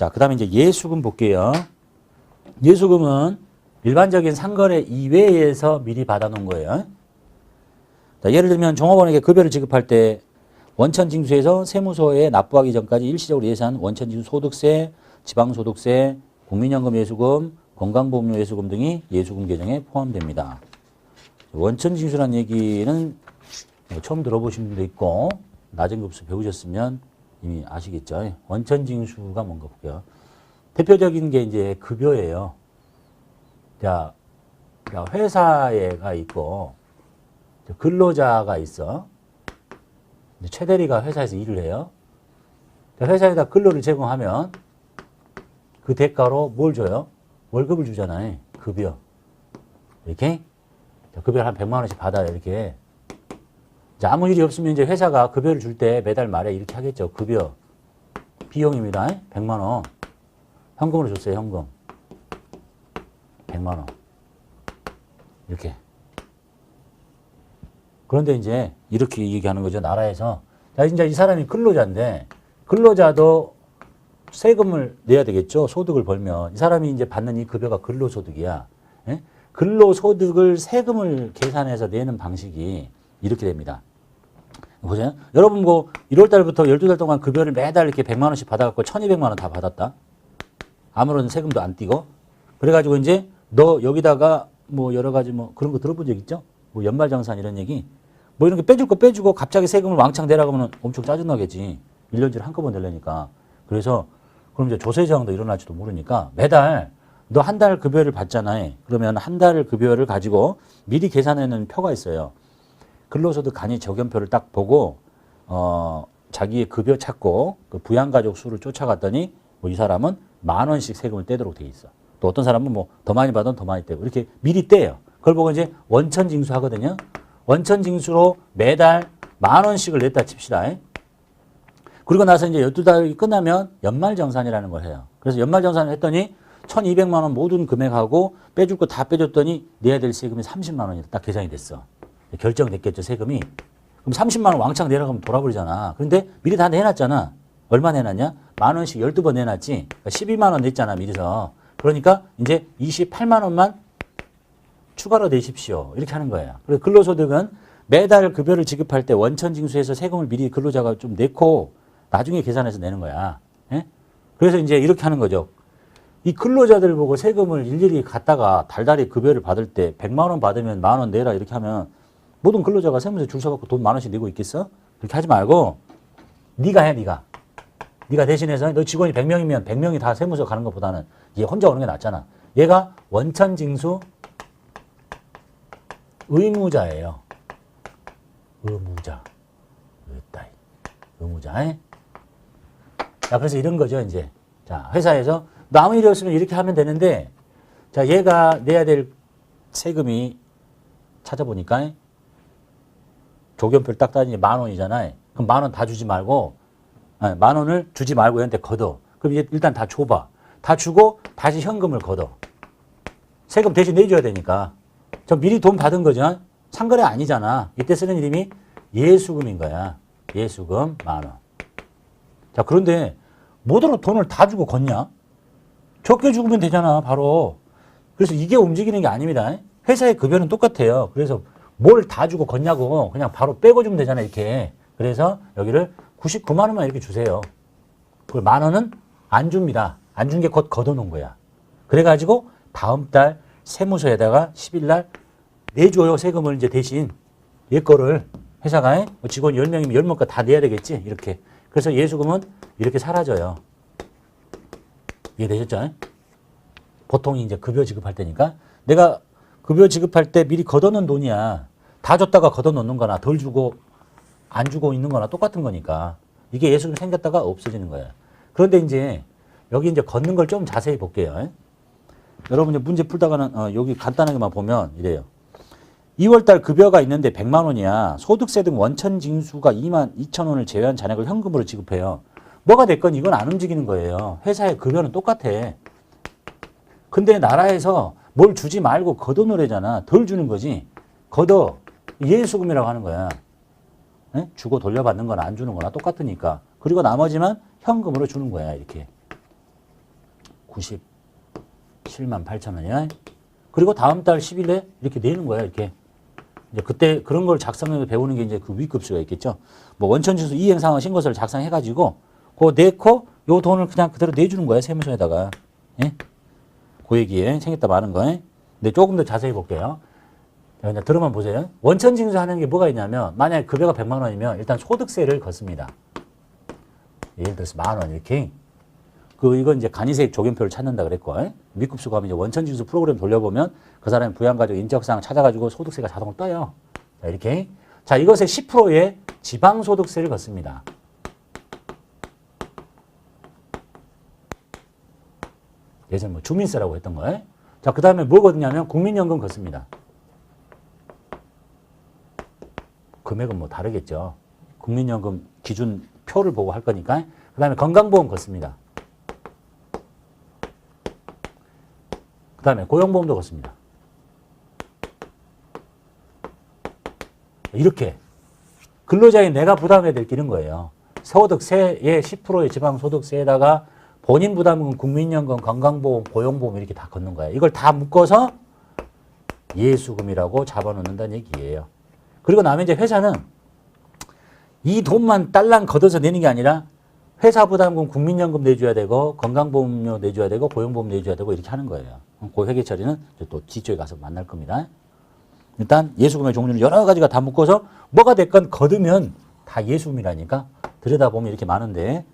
자, 그 다음에 이제 예수금 볼게요. 예수금은 일반적인 상거래 이외에서 미리 받아놓은 거예요. 자, 예를 들면 종업원에게 급여를 지급할 때 원천징수에서 세무서에 납부하기 전까지 일시적으로 예산 원천징수 소득세, 지방소득세, 국민연금 예수금, 건강보험료 예수금 등이 예수금 계정에 포함됩니다. 원천징수란 얘기는 뭐 처음 들어보신 분도 있고 낮은 급수 배우셨으면 이미 아시겠죠. 원천징수가 뭔가 볼게요. 대표적인 게 이제 급여예요. 자, 자, 회사에가 있고 근로자가 있어. 이제 최 대리가 회사에서 일을 해요. 자, 회사에다 근로를 제공하면 그 대가로 뭘 줘요? 월급을 주잖아요. 급여. 이렇게 자, 급여를 한 100만 원씩 받아요. 이렇게. 자, 아무 일이 없으면 이제 회사가 급여를 줄 때 매달 말에 이렇게 하겠죠. 급여. 비용입니다. 100만 원. 현금으로 줬어요. 현금. 100만 원. 이렇게. 그런데 이제 이렇게 얘기하는 거죠. 나라에서. 자, 이제 이 사람이 근로자인데 근로자도 세금을 내야 되겠죠. 소득을 벌면. 이 사람이 이제 받는 이 급여가 근로소득이야. 예? 근로소득을 세금을 계산해서 내는 방식이 이렇게 됩니다. 보세요. 여러분 뭐 1월 달부터 12달 동안 급여를 매달 이렇게 100만 원씩 받아갖고 1200만 원 다 받았다. 아무런 세금도 안 띄고. 그래가지고 이제 너 여기다가 뭐 여러 가지 뭐 그런 거 들어본 적 있죠? 뭐 연말정산 이런 얘기. 뭐 이런 게 빼줄 거 빼주고 갑자기 세금을 왕창 내라고 하면 엄청 짜증나겠지. 1년치를 한꺼번에 내려니까. 그래서 그럼 이제 조세 저항도 일어날지도 모르니까 매달 너 한 달 급여를 받잖아요. 그러면 한 달 급여를 가지고 미리 계산해놓은 표가 있어요. 근로소득 간이 적용표를 딱 보고 어 자기의 급여 찾고 그 부양가족 수를 쫓아갔더니 뭐 이 사람은 만 원씩 세금을 떼도록 돼 있어. 또 어떤 사람은 뭐 더 많이 받으면 더 많이 떼고 이렇게 미리 떼요. 그걸 보고 이제 원천 징수 하거든요. 원천 징수로 매달 만 원씩을 냈다 칩시다. 그리고 나서 이제 12달이 끝나면 연말 정산이라는 걸 해요. 그래서 연말 정산을 했더니 1200만 원 모든 금액하고 빼줄 거 다 빼줬더니 내야 될 세금이 30만 원이 딱 계산이 됐어. 결정됐겠죠, 세금이. 그럼 30만 원 왕창 내려가면 돌아버리잖아. 그런데 미리 다 내놨잖아. 얼마 내놨냐? 만 원씩 12번 내놨지. 그러니까 12만 원 냈잖아, 미리서. 그러니까 이제 28만 원만 추가로 내십시오. 이렇게 하는 거예요. 그리고 근로소득은 매달 급여를 지급할 때 원천징수해서 세금을 미리 근로자가 좀 내고 나중에 계산해서 내는 거야. 예? 그래서 이제 이렇게 하는 거죠. 이 근로자들 보고 세금을 일일이 갖다가 달달이 급여를 받을 때 100만 원 받으면 만 원 내라 이렇게 하면 모든 근로자가 세무서에 줄 서갖고 돈 만 원씩 내고 있겠어? 그렇게 하지 말고 네가 해 네가. 네가 대신해서 너 직원이 100명이면 100명이 다 세무서 가는 것보다는 얘 혼자 오는 게 낫잖아. 얘가 원천 징수 의무자예요. 의무자. 의무자. 에? 자, 그래서 이런 거죠, 이제. 자, 회사에서 너 아무 일이 없으면 이렇게 하면 되는데, 자, 얘가 내야 될 세금이 찾아보니까 조견표를 딱 따지니 만 원이잖아요. 그럼 만 원 다 주지 말고, 아니, 만 원을 주지 말고 얘한테 걷어. 그럼 이제 일단 다 줘봐. 다 주고 다시 현금을 걷어. 세금 대신 내줘야 되니까. 저 미리 돈 받은 거죠. 상거래 아니잖아. 이때 쓰는 이름이 예수금인 거야. 예수금 만 원. 자, 그런데 뭐더러 돈을 다 주고 걷냐? 적게 죽으면 되잖아, 바로. 그래서 이게 움직이는 게 아닙니다. 회사의 급여는 똑같아요. 그래서 뭘 다 주고 걷냐고 그냥 바로 빼고 주면 되잖아, 이렇게. 그래서 여기를 99만 원만 이렇게 주세요. 그걸 만 원은 안 줍니다. 안 준 게 곧 걷어놓은 거야. 그래가지고 다음 달 세무서에다가 10일 날 내줘요, 세금을 이제 대신. 얘 거를 회사가 뭐 직원 10명이면 10명 거다 내야 되겠지, 이렇게. 그래서 예수금은 이렇게 사라져요. 이해되셨죠? 보통 이제 급여 지급할 때니까 내가 급여 지급할 때 미리 걷어놓은 돈이야. 다 줬다가 걷어놓는 거나 덜 주고 안 주고 있는 거나 똑같은 거니까 이게 예수금 생겼다가 없어지는 거야. 그런데 이제 여기 이제 걷는 걸 좀 자세히 볼게요. 여러분 이제 문제 풀다가는 어, 여기 간단하게만 보면 이래요. 2월달 급여가 있는데 100만 원이야. 소득세 등 원천 징수가 2만 2천 원을 제외한 잔액을 현금으로 지급해요. 뭐가 됐건 이건 안 움직이는 거예요. 회사의 급여는 똑같아. 근데 나라에서 뭘 주지 말고 걷어놓으래잖아. 덜 주는 거지. 걷어. 예수금이라고 하는 거야. 예? 주고 돌려받는 거나 안 주는 거나 똑같으니까. 그리고 나머지만 현금으로 주는 거야. 이렇게. 97만 8천 원이야. 그리고 다음 달 10일에 이렇게 내는 거야, 이렇게. 이제 그때 그런 걸 작성해서 배우는 게 이제 그 위급수가 있겠죠. 뭐 원천지수 이행 상황 신고서를 작성해가지고 그거 내고 요 돈을 그냥 그대로 내주는 거야 세무서에다가. 예? 그 얘기에 생겼다 많은 거. 예? 근데 조금 더 자세히 볼게요. 자, 그냥 들어만 보세요. 원천 징수 하는 게 뭐가 있냐면 만약에 급여가 100만 원이면 일단 소득세를 걷습니다. 예를 들어서 만 원 이렇게. 그 이건 이제 간이세액 적용표를 찾는다 그랬고 예? 미급수 가면 이제 원천징수 프로그램 돌려보면 그 사람이 부양가족 인적사항 찾아가지고 소득세가 자동으로 떠요. 자 이렇게 자 이것의 10%의 지방소득세를 걷습니다. 예전 뭐 주민세라고 했던 거예요. 자 그 다음에 뭐 걷냐면 국민연금 걷습니다. 금액은 뭐 다르겠죠. 국민연금 기준 표를 보고 할 거니까 그 다음에 건강보험 걷습니다. 그 다음에 고용보험도 걷습니다. 이렇게 근로자인 내가 부담해야 될 길인 거예요. 소득세의 10%의 지방소득세에다가 본인 부담은 국민연금, 건강보험, 고용보험 이렇게 다 걷는 거예요. 이걸 다 묶어서 예수금이라고 잡아놓는다는 얘기예요. 그리고 나면 이제 회사는 이 돈만 딸랑 걷어서 내는 게 아니라 회사 부담금 국민연금 내줘야 되고 건강보험료 내줘야 되고 고용보험 내줘야 되고 이렇게 하는 거예요. 그 회계 처리는 또 뒤쪽에 가서 만날 겁니다. 일단 예수금의 종류는 여러 가지가 다 묶어서 뭐가 됐건 거두면 다 예수금이라니까 들여다보면 이렇게 많은데